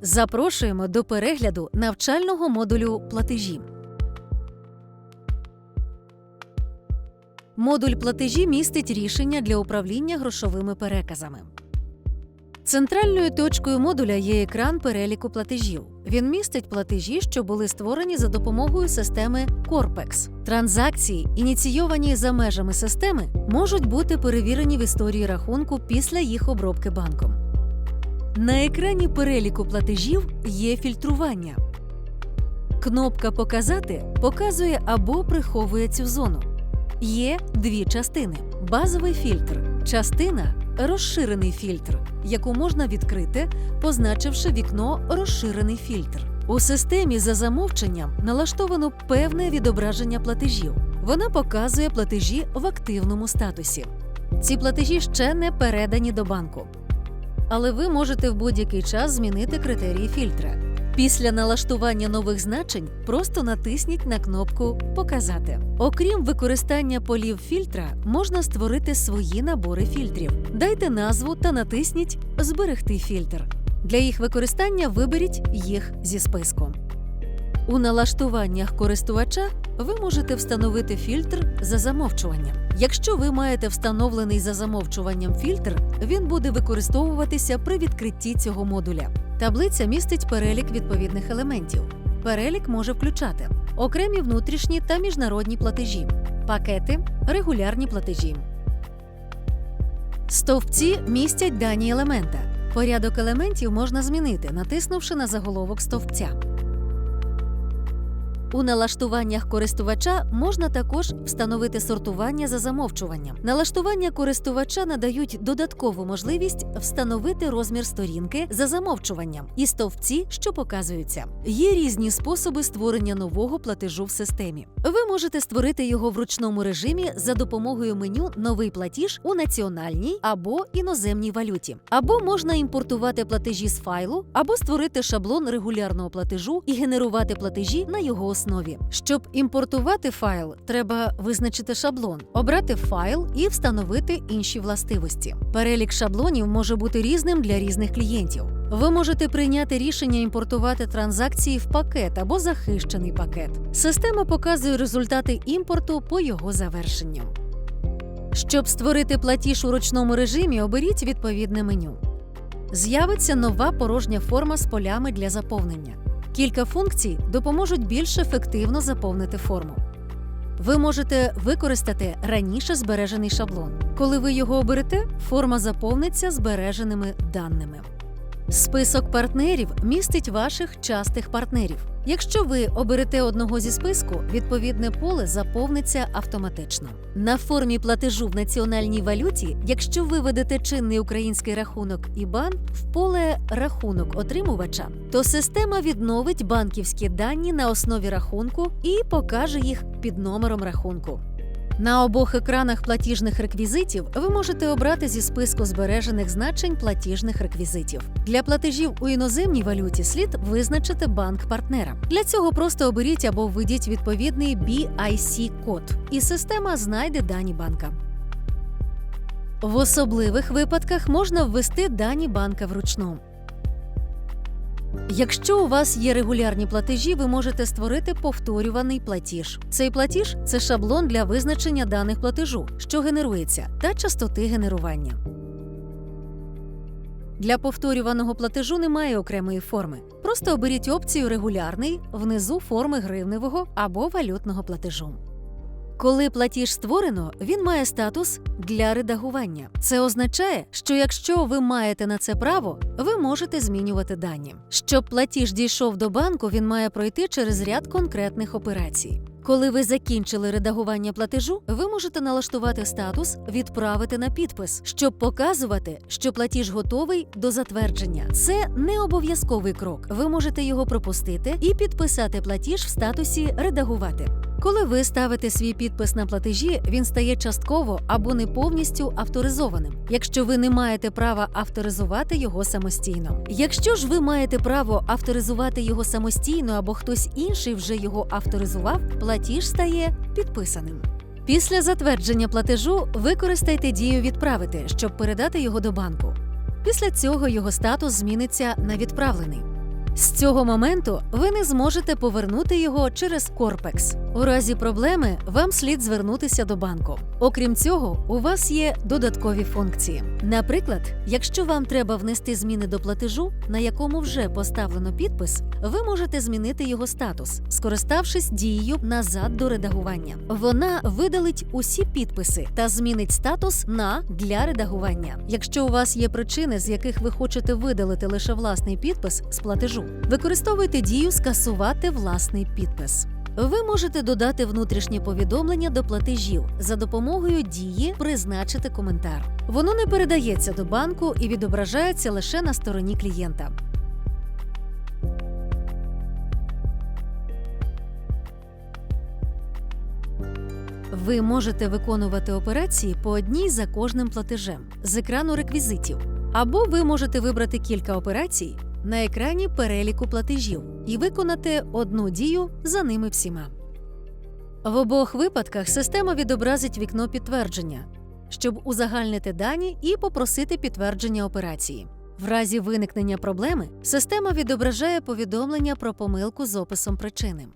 Запрошуємо до перегляду навчального модулю платежі. Модуль платежі містить рішення для управління грошовими переказами. Центральною точкою модуля є екран переліку платежів. Він містить платежі, що були створені за допомогою системи Corpex. Транзакції, ініційовані за межами системи, можуть бути перевірені в історії рахунку після їх обробки банком. На екрані переліку платежів є фільтрування. Кнопка Показати показує або приховує цю зону. Є дві частини: базовий фільтр, частина розширений фільтр, яку можна відкрити, позначивши вікно Розширений фільтр. У системі за замовченням налаштовано певне відображення платежів. Вона показує платежі в активному статусі. Ці платежі ще не передані до банку. Але ви можете в будь-який час змінити критерії фільтра. Після налаштування нових значень просто натисніть на кнопку Показати. Окрім використання полів фільтра, можна створити свої набори фільтрів. Дайте назву та натисніть Зберегти фільтр. Для їх використання виберіть їх зі списку. У налаштуваннях користувача ви можете встановити фільтр за замовчуванням. Якщо ви маєте встановлений за замовчуванням фільтр, він буде використовуватися при відкритті цього модуля. Таблиця містить перелік відповідних елементів. Перелік може включати окремі внутрішні та міжнародні платежі, пакети, регулярні платежі. Стовпці містять дані елемента. Порядок елементів можна змінити, натиснувши на заголовок стовпця. У налаштуваннях користувача можна також встановити сортування за замовчуванням. Налаштування користувача надають додаткову можливість встановити розмір сторінки за замовчуванням і стовпці, що показуються. Є різні способи створення нового платежу в системі. Ви можете створити його в ручному режимі за допомогою меню Новий платіж у національній або іноземній валюті, або можна імпортувати платежі з файлу, або створити шаблон регулярного платежу і генерувати платежі на його основі. Щоб імпортувати файл, треба визначити шаблон, обрати файл і встановити інші властивості. Перелік шаблонів може бути різним для різних клієнтів. Ви можете прийняти рішення імпортувати транзакції в пакет або захищений пакет. Система показує результати імпорту по його завершенню. Щоб створити платіж у ручному режимі, оберіть відповідне меню. З'явиться нова порожня форма з полями для заповнення. Кілька функцій допоможуть більш ефективно заповнити форму. Ви можете використати раніше збережений шаблон. Коли ви його оберете, форма заповниться збереженими даними. Список партнерів містить ваших частих партнерів. Якщо ви оберете одного зі списку, відповідне поле заповниться автоматично. На формі платежу в національній валюті, якщо ви ведете чинний український рахунок IBAN в поле рахунок отримувача, то система відновить банківські дані на основі рахунку і покаже їх під номером рахунку. На обох екранах платіжних реквізитів ви можете обрати зі списку збережених значень платіжних реквізитів. Для платежів у іноземній валюті слід визначити банк партнера. Для цього просто оберіть або введіть відповідний BIC-код, і система знайде дані банка. В особливих випадках можна ввести дані банка вручну. Якщо у вас є регулярні платежі, ви можете створити повторюваний платіж. Цей платіж це шаблон для визначення даних платежу, що генерується, та частоти генерування. Для повторюваного платежу немає окремої форми. Просто оберіть опцію Регулярний внизу форми гривневого або валютного платежу. Коли платіж створено, він має статус для редагування. Це означає, що якщо ви маєте на це право, ви можете змінювати дані. Щоб платіж дійшов до банку, він має пройти через ряд конкретних операцій. Коли ви закінчили редагування платежу, ви можете налаштувати статус Відправити на підпис, щоб показувати, що платіж готовий до затвердження. Це не обов'язковий крок. Ви можете його пропустити і підписати платіж в статусі Редагувати. Коли ви ставите свій підпис на платежі, він стає частково або не повністю авторизованим, якщо ви не маєте права авторизувати його самостійно. Якщо ж ви маєте право авторизувати його самостійно або хтось інший вже його авторизував, платіж стає підписаним. Після затвердження платежу використайте дію відправити, щоб передати його до банку. Після цього його статус зміниться на відправлений. З цього моменту ви не зможете повернути його через Корпекс. У разі проблеми вам слід звернутися до банку. Окрім цього, у вас є додаткові функції. Наприклад, якщо вам треба внести зміни до платежу, на якому вже поставлено підпис, ви можете змінити його статус, скориставшись дією назад до редагування. Вона видалить усі підписи та змінить статус на для редагування. Якщо у вас є причини, з яких ви хочете видалити лише власний підпис з платежу, використовуйте дію скасувати власний підпис. Ви можете додати внутрішнє повідомлення до платежів за допомогою дії призначити коментар. Воно не передається до банку і відображається лише на стороні клієнта. Ви можете виконувати операції по одній за кожним платежем з екрану реквізитів, або ви можете вибрати кілька операцій на екрані переліку платежів і виконати одну дію за ними всіма. В обох випадках система відобразить вікно підтвердження, щоб узагальнити дані і попросити підтвердження операції. В разі виникнення проблеми система відображає повідомлення про помилку з описом причини.